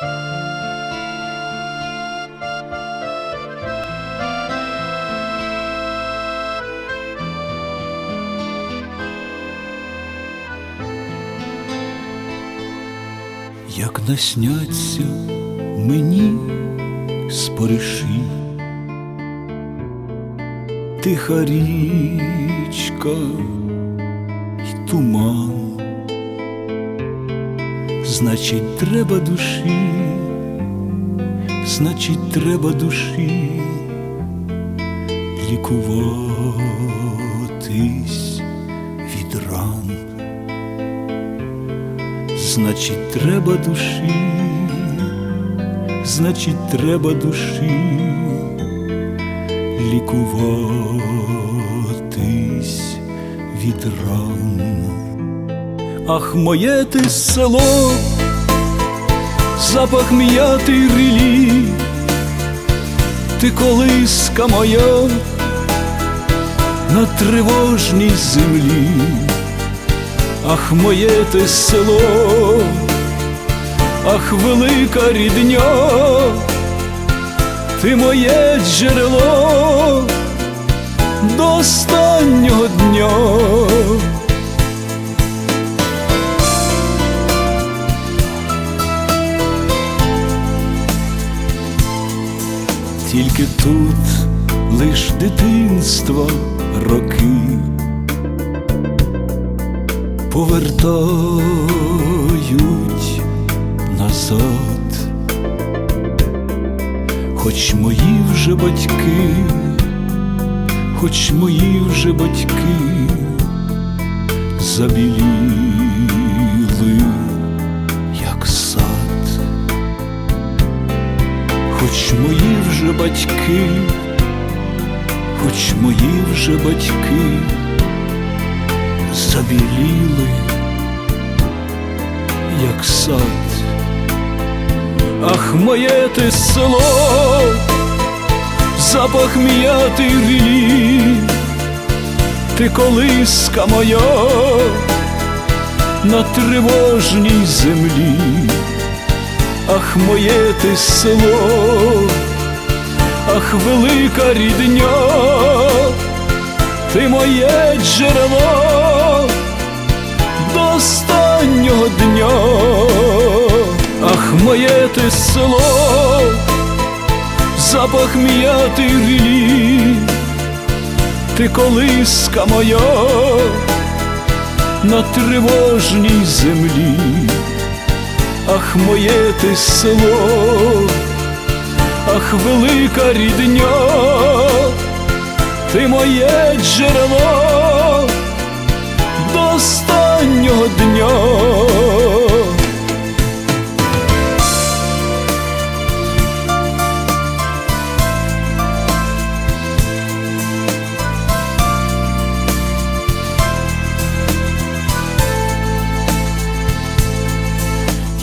як насняться мені спориші, тиха річка й туман, значить, треба душі, значить, треба душі лікуватись від ран. Значить, треба душі, значить, треба душі лікуватись від ран. Ах, моє ти село, запах м'ятий рілі, ти колиска моя на тривожній землі. Ах, моє те село, ах, велика рідня, ти моє джерело до останнього дня. Тільки тут лиш дитинства роки. Повертають назад, хоч мої вже батьки, хоч мої вже батьки забіліли, батьки, хоч мої вже батьки забіліли, як сад. Ах, моє ти село, запах м'ятий рілі, ти колиска моя на тривожній землі. Ах, моє ти село, ах, велика рідня. Ти моє джерело до останнього дня, ах, моє ти село, запах м'ятий рілі, ти колиска моя на тривожній землі, ах, моє ти село, ах, велика рідня ти моє джерело до останнього дня.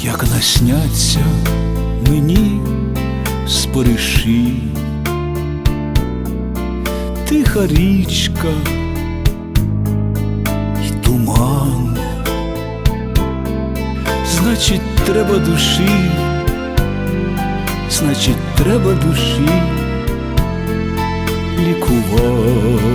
Як насняться спориші тиха річка й туман, значить, треба душі, значить, треба душі лікуватись.